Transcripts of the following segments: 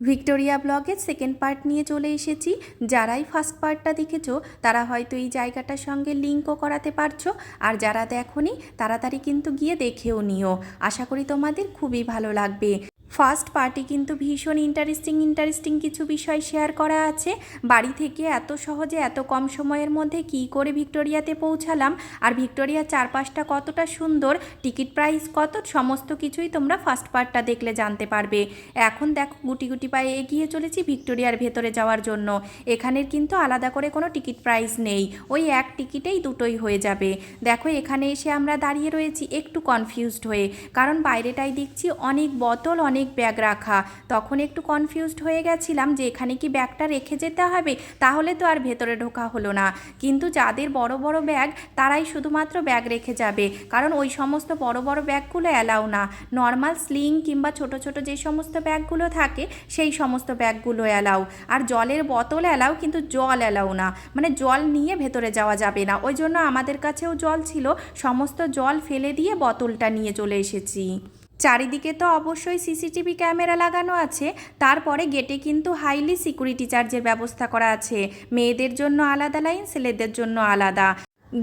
Victoria ব্লগের second part নিয়ে চলে এসেছি। যারাই ফার্স্ট পার্টটা দেখেছ, তারা হয়তো এই জায়গাটার সঙ্গে লিঙ্কও করাতে পারছ। আর যারা দেখোনি, তাড়াতাড়ি কিন্তু গিয়ে দেখেও নিও। আশা করি তোমাদের খুবই ভালো লাগবে। ফার্স্ট পার্টি কিন্তু ভীষণ ইন্টারেস্টিং ইন্টারেস্টিং কিছু বিষয় শেয়ার করা আছে। বাড়ি থেকে এত সহজে, এত কম সময়ের মধ্যে কি করে ভিক্টোরিয়াতে পৌঁছালাম? আর ভিক্টোরিয়ার চারপাশটা কতটা সুন্দর? টিকিট প্রাইস কত? সমস্ত কিছুই তোমরা ফার্স্ট পার্টটা দেখলে জানতে পারবে। এখন দেখো, গুটি গুটি পায়ে এগিয়ে চলেছি ভিক্টোরিয়ার ভেতরে যাওয়ার জন্য। এখানের কিন্তু আলাদা করে কোনো টিকিট প্রাইস নেই। ওই এক টিকিটেই দুটোই হয়ে যাবে। দেখো, এখানে এসে আমরা দাঁড়িয়ে রয়েছি একটু কনফিউজড হয়ে। কারণ বাইরেটাই দেখছি অনেক বোতল, অনেক ব্যাগ রাখা। তখন একটু কনফিউজড হয়ে গেছিলাম যে এখানে কি ব্যাগটা রেখে যেতে হবে, তাহলে তো আর ভেতরে ঢোকা হলো না। কিন্তু যাদের বড় বড় ব্যাগ, তারাই শুধুমাত্র ব্যাগ রেখে যাবে। কারণ ওই সমস্ত বড় বড় ব্যাগগুলো অ্যালাউ না। নর্মাল স্লিং কিংবা ছোট ছোট যে সমস্ত ব্যাগগুলো থাকে, সেই সমস্ত ব্যাগগুলো অ্যালাউ। আর জলের বোতল অ্যালাউ, কিন্তু জল অ্যালাউ না। মানে জল নিয়ে ভেতরে যাওয়া যাবে না। ওই জন্য আমাদের কাছেও জল ছিল। সমস্ত জল ফেলে দিয়ে বোতলটা নিয়ে চলে এসেছি। চারিদিকে তো অবশ্যই সিসিটিভি ক্যামেরা লাগানো আছে, তারপরে গেটে কিন্তু হাইলি সিকিউরিটি চার্জের ব্যবস্থা করা আছে। মেয়েদের জন্য আলাদা লাইন, ছেলেদের জন্য আলাদা।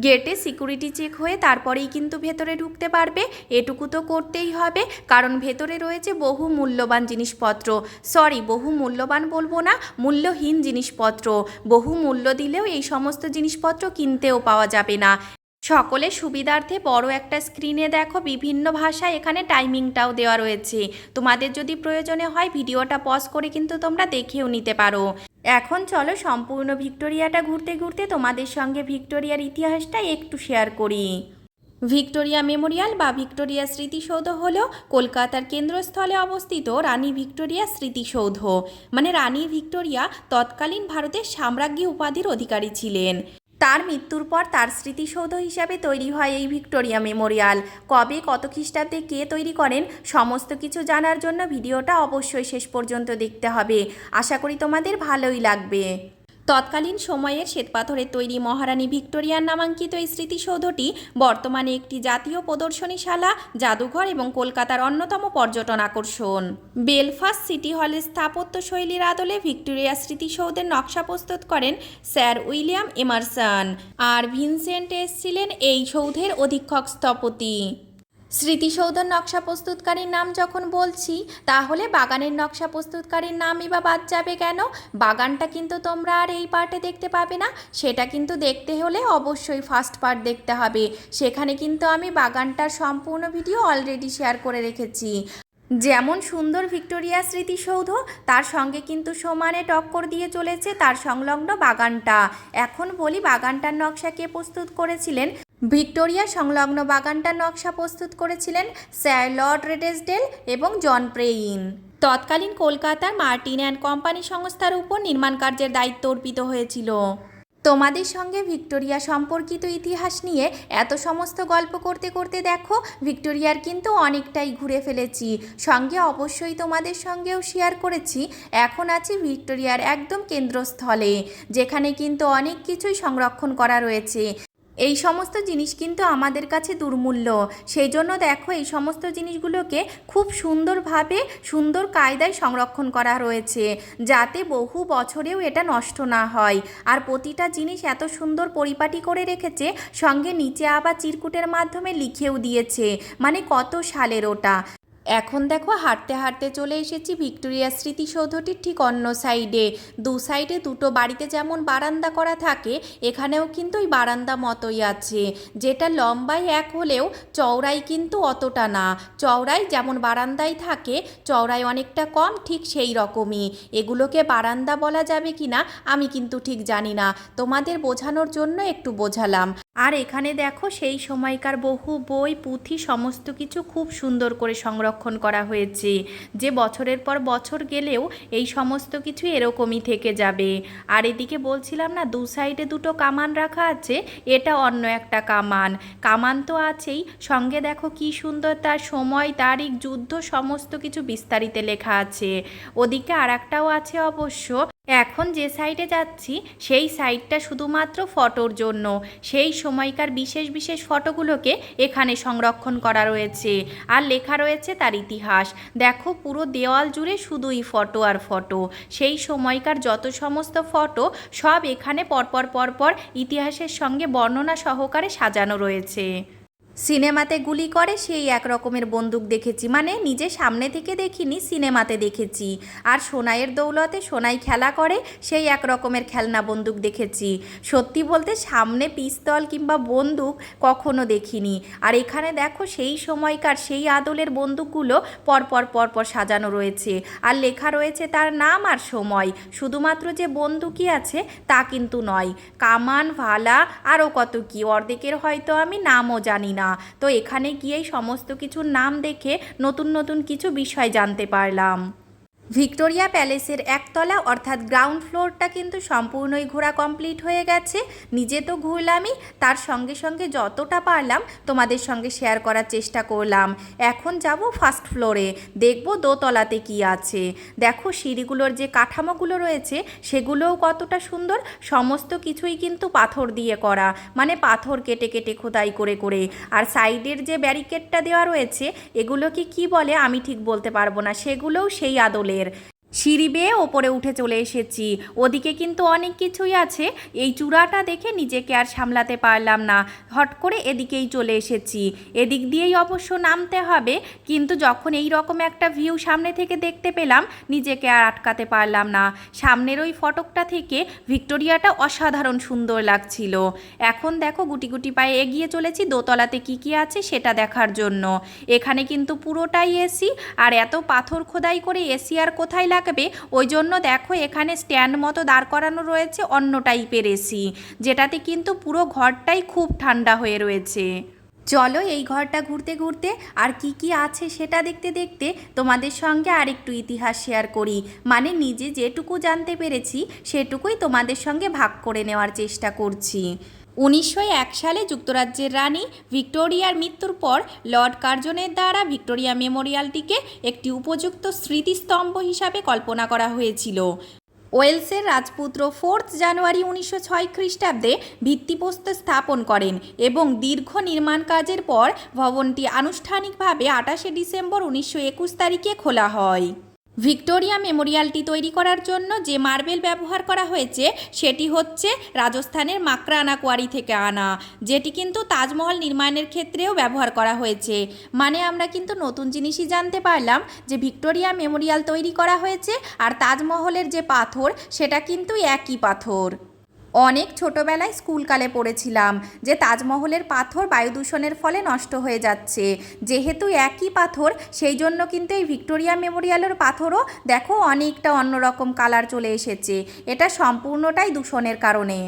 গেটে সিকিউরিটি চেক হয়ে তারপরেই কিন্তু ভেতরে ঢুকতে পারবে। এটুকু তো করতেই হবে, কারণ ভেতরে রয়েছে বহু মূল্যবান জিনিসপত্র। সরি, বহু মূল্যবান বলব না, মূল্যহীন জিনিসপত্র। বহু মূল্য দিলেও এই সমস্ত জিনিসপত্র কিনতেও পাওয়া যাবে না। সকলের সুবিধার্থে বড় একটা স্ক্রিনে দেখো, বিভিন্ন ভাষায় এখানে টাইমিংটাও দেওয়া রয়েছে। তোমাদের যদি প্রয়োজনে হয়, ভিডিওটা পজ করে কিন্তু তোমরা দেখেও নিতে পারো। এখন চলো সম্পূর্ণ ভিক্টোরিয়াটা ঘুরতে ঘুরতে তোমাদের সঙ্গে ভিক্টোরিয়ার ইতিহাসটা একটু শেয়ার করি। ভিক্টোরিয়া মেমোরিয়াল বা ভিক্টোরিয়া স্মৃতিসৌধ হল কলকাতার কেন্দ্রস্থলে অবস্থিত রানী ভিক্টোরিয়া স্মৃতিসৌধ। মানে রানী ভিক্টোরিয়া তৎকালীন ভারতের সাম্রাজ্ঞী উপাধির অধিকারী ছিলেন। তার মৃত্যুর পর তার স্মৃতিসৌধ হিসাবে তৈরি হয় এই ভিক্টোরিয়া মেমোরিয়াল। কবে, কত খ্রিস্টাব্দে কে তৈরি করেন, সমস্ত কিছু জানার জন্য ভিডিওটা অবশ্যই শেষ পর্যন্ত দেখতে হবে। আশা করি তোমাদের ভালোই লাগবে। তৎকালীন সময়ের শ্বেতপাথরের তৈরি মহারানী ভিক্টোরিয়ার নামাঙ্কিত এই স্মৃতিসৌধটি বর্তমানে একটি জাতীয় প্রদর্শনীশালা, জাদুঘর এবং কলকাতার অন্যতম পর্যটন আকর্ষণ। বেলফাস্ট সিটি হলের স্থাপত্য শৈলীর আদলে ভিক্টোরিয়া স্মৃতিসৌধের নকশা প্রস্তুত করেন স্যার উইলিয়াম এমারসন। আর ভিনসেন্ট এসছিলেন এই সৌধের অধীক্ষক স্থপতি। স্মৃতিসৌধর নকশা প্রস্তুতকারীর নাম যখন বলছি, তাহলে বাগানের নকশা প্রস্তুতকারীর নামই বা বাদ যাবে কেন? বাগানটা কিন্তু তোমরা আর এই পার্টে দেখতে পাবে না। সেটা কিন্তু দেখতে হলে অবশ্যই ফার্স্ট পার্ট দেখতে হবে। সেখানে কিন্তু আমি বাগানটার সম্পূর্ণ ভিডিও অলরেডি শেয়ার করে রেখেছি। যেমন সুন্দর ভিক্টোরিয়া স্মৃতিসৌধ, তার সঙ্গে কিন্তু সমানে টক্কর দিয়ে চলেছে তার সংলগ্ন বাগানটা। এখন বলি বাগানটার নকশা কে প্রস্তুত করেছিলেন? ভিক্টোরিয়া সংলগ্ন বাগানটার নকশা প্রস্তুত করেছিলেন স্যার লর্ড রেডেসডেল এবং জন প্রেইন। তৎকালীন কলকাতার মার্টিন অ্যান্ড কোম্পানি সংস্থার উপর নির্মাণ কার্যের দায়িত্ব অর্পিত হয়েছিল। তোমাদের সঙ্গে ভিক্টোরিয়া সম্পর্কিত ইতিহাস নিয়ে এত সমস্ত গল্প করতে করতে দেখো, ভিক্টোরিয়ার কিন্তু অনেকটাই ঘুরে ফেলেছি। সঙ্গে অবশ্যই তোমাদের সঙ্গেও শেয়ার করেছি। এখন আছি ভিক্টোরিয়ার একদম কেন্দ্রস্থলে, যেখানে কিন্তু অনেক কিছুই সংরক্ষণ করা রয়েছে। এই সমস্ত জিনিস কিন্তু আমাদের কাছে দুর্মূল্য। সেই জন্য দেখো এই সমস্ত জিনিসগুলোকে খুব সুন্দরভাবে, সুন্দর কায়দায় সংরক্ষণ করা রয়েছে, যাতে বহু বছরেও এটা নষ্ট না হয়। আর প্রতিটা জিনিস এত সুন্দর পরিপাটি করে রেখেছে, সঙ্গে নিচে আবার চিরকুটের মাধ্যমে লিখেও দিয়েছে মানে কত সালের ওটা। এখন দেখো হাঁটতে হাঁটতে চলে এসেছি ভিক্টোরিয়া স্মৃতিসৌধটির ঠিক অন্য সাইডে। দু সাইডে দুটো বাড়িতে যেমন বারান্দা করা থাকে, এখানেও কিন্তু ওই বারান্দা মতোই আছে। যেটা লম্বায় এক হলেও চওড়াই কিন্তু অতটা না। চওড়াই যেমন বারান্দায় থাকে চওড়াই অনেকটা কম, ঠিক সেই রকমই। এগুলোকে বারান্দা বলা যাবে কি না আমি কিন্তু ঠিক জানি না। তোমাদের বোঝানোর জন্য একটু বোঝালাম। আর এখানে দেখো সেই সময়কার বহু বই, পুঁথি সমস্ত কিছু খুব সুন্দর করে সংরক্ষণ করা হয়েছে। যে বছরের পর বছর গেলেও এই সমস্ত কিছু এরকমই থেকে যাবে। আর এদিকে বলছিলাম না, দু সাইডে দুটো কামান রাখা আছে, এটা অন্য একটা কামান। কামান তো আছেই, সঙ্গে দেখো কি সুন্দর তার সময়, তারিখ, যুদ্ধ, সমস্ত কিছু বিস্তারিত লেখা আছে। ওদিকে আর একটাও আছে অবশ্য এখন যে সাইডে যাচ্ছি, সেই সাইডটা শুধুমাত্র ফটোর জন্য। সেই সময়কার বিশেষ বিশেষ ফটোগুলোকে এখানে সংরক্ষণ করা রয়েছে। আর লেখা রয়েছে তার ইতিহাস। দেখো, পুরো দেওয়াল জুড়ে শুধুই ফটো আর ফটো সেই সময়কার যত সমস্ত ফটো সব এখানে পরপর পরপর ইতিহাসের সঙ্গে বর্ণনা সহকারে সাজানো রয়েছে। সিনেমাতে গুলি করে সেই এক রকমের বন্দুক দেখেছি। মানে নিজে সামনে থেকে দেখিনি, সিনেমাতে দেখেছি। আর সোনাইয়ের দৌলতে সোনাই খেলা করে, সেই এক রকমের খেলনা বন্দুক দেখেছি। সত্যি বলতে সামনে পিস্তল কিংবা বন্দুক কখনো দেখিনি। আর এখানে দেখো সেই সময়কার সেই আদলের বন্দুকগুলো পরপর পরপর সাজানো রয়েছে। আর লেখা রয়েছে তার নাম আর সময়। শুধুমাত্র যে বন্দুকই আছে তা কিন্তু নয়। কামান, ভালা, আরও কত কি? অর্ধেকের হয়তো আমি নামও জানি না। তো এখানে গিয়েই সমস্ত কিছুর নাম দেখে নতুন নতুন কিছু বিষয় জানতে পারলাম। ভিক্টোরিয়া প্যালেসের একতলা অর্থাৎ গ্রাউন্ড ফ্লোরটা কিন্তু সম্পূর্ণই ঘোরা কমপ্লিট হয়ে গেছে। নিজে তো ঘুরলামই, তার সঙ্গে সঙ্গে যতটা পারলাম তোমাদের সঙ্গে শেয়ার করার চেষ্টা করলাম। এখন যাব ফার্স্ট ফ্লোরে দেখব দোতলাতে কি আছে। দেখো সিঁড়িগুলোর যে কাঠামোগুলো রয়েছে, সেগুলোও কতটা সুন্দর, সমস্ত কিছুই কিন্তু পাথর দিয়ে করা মানে পাথর কেটে কেটে খোদাই করে করে। আর সাইডের যে ব্যারিকেডটা দেওয়া রয়েছে, এগুলোকে কি বলে আমি ঠিক বলতে পারব না, সেগুলোও সেই আদলের সিঁড়ি বেয়ে ওপরে উঠে চলে এসেছি। ওদিকে কিন্তু অনেক কিছুই আছে। এই চূড়াটা দেখে নিজেকে আর সামলাতে পারলাম না। হট করে এদিকেই চলে এসেছি। এদিক দিয়েই অবশ্য নামতে হবে, কিন্তু যখন এই রকম একটা ভিউ সামনে থেকে দেখতে পেলাম, নিজেকে আর আটকাতে পারলাম না। সামনের ওই ফটকটা থেকে ভিক্টোরিয়াটা অসাধারণ সুন্দর লাগছিল। এখন দেখো গুটি গুটি পায়ে এগিয়ে চলেছি, দোতলাতে কি কি আছে সেটা দেখার জন্য। এখানে কিন্তু পুরোটাই এসি, আর এত পাথর খোদাই করে এসি আর কোথায় লাগবে ওই জন্য দেখো এখানে স্ট্যান্ড মতো দাঁড় করানো রয়েছে অন্য টাইপের এসি যেটাতে কিন্তু পুরো ঘরটাই খুব ঠান্ডা হয়ে রয়েছে। চলো এই ঘরটা ঘুরতে ঘুরতে আর কি কি আছে সেটা দেখতে দেখতে তোমাদের সঙ্গে আরেকটু ইতিহাস শেয়ার করি। মানে নিজে যেটুকু জানতে পেরেছি, সেটুকুই তোমাদের সঙ্গে ভাগ করে নেওয়ার চেষ্টা করছি। উনিশশো এক সালে যুক্তরাজ্যের রানী ভিক্টোরিয়ার মৃত্যুর পর লর্ড কার্জনের দ্বারা ভিক্টোরিয়া মেমোরিয়ালটিকে একটি উপযুক্ত স্মৃতিস্তম্ভ হিসাবে কল্পনা করা হয়েছিল। ওয়েলসের রাজপুত্র ফোর্থ জানুয়ারি উনিশশো ছয় খ্রিস্টাব্দে ভিত্তিপ্রস্তর স্থাপন করেন এবং দীর্ঘ নির্মাণ কাজের পর ভবনটি আনুষ্ঠানিকভাবে আটাশে ডিসেম্বর উনিশশো একুশ তারিখে খোলা হয়। ভিক্টোরিয়া মেমোরিয়ালটি তৈরি করার জন্য যে মার্বেল ব্যবহার করা হয়েছে, সেটি হচ্ছে রাজস্থানের মাকরানা কোয়ারি থেকে আনা, যেটি কিন্তু তাজমহল নির্মাণের ক্ষেত্রেও ব্যবহার করা হয়েছে। মানে আমরা কিন্তু নতুন জিনিসই জানতে পারলাম যে ভিক্টোরিয়া মেমোরিয়াল তৈরি করা হয়েছে আর তাজমহলের যে পাথর, সেটা কিন্তু একই পাথর। অনেক ছোটোবেলায় স্কুলকালে পড়েছিলাম, যে তাজমহলের পাথর বায়ু দূষণের ফলে নষ্ট হয়ে যাচ্ছে। যেহেতু একই পাথর, সেই জন্য কিন্তু এই ভিক্টোরিয়া মেমোরিয়ালের পাথরও দেখো অনেকটা অন্যরকম কালার চলে এসেছে। এটা সম্পূর্ণটাই দূষণের কারণে।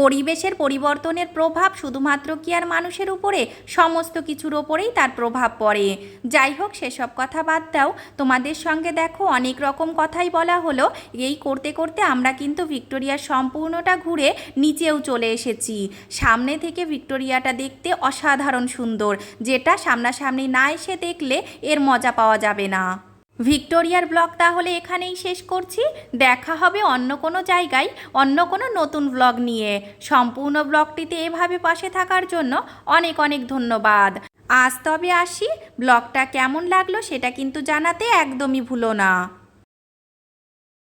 পরিবেশের পরিবর্তনের প্রভাব শুধুমাত্র কি আর মানুষের উপরে? সমস্ত কিছুর ওপরেই তার প্রভাব পড়ে। যাই হোক, সেসব কথা বাদ দাও। তোমাদের সঙ্গে দেখো, অনেক রকম কথাই বলা হলো। এই করতে করতে আমরা কিন্তু ভিক্টোরিয়ার সম্পূর্ণটা ঘুরে নিচেও চলে এসেছি। সামনে থেকে ভিক্টোরিয়াটা দেখতে অসাধারণ সুন্দর। যেটা সামনাসামনি না এসে দেখলে এর মজা পাওয়া যাবে না। ভিক্টোরিয়ার ব্লগ তাহলে এখানেই শেষ করছি। দেখা হবে অন্য কোনো জায়গায়, অন্য কোনো নতুন ব্লগ নিয়ে। সম্পূর্ণ ব্লগটিতে এভাবে পাশে থাকার জন্য অনেক অনেক ধন্যবাদ। আজ তবে আসি। ব্লগটা কেমন লাগল সেটা কিন্তু জানাতে একদমই ভুলো না।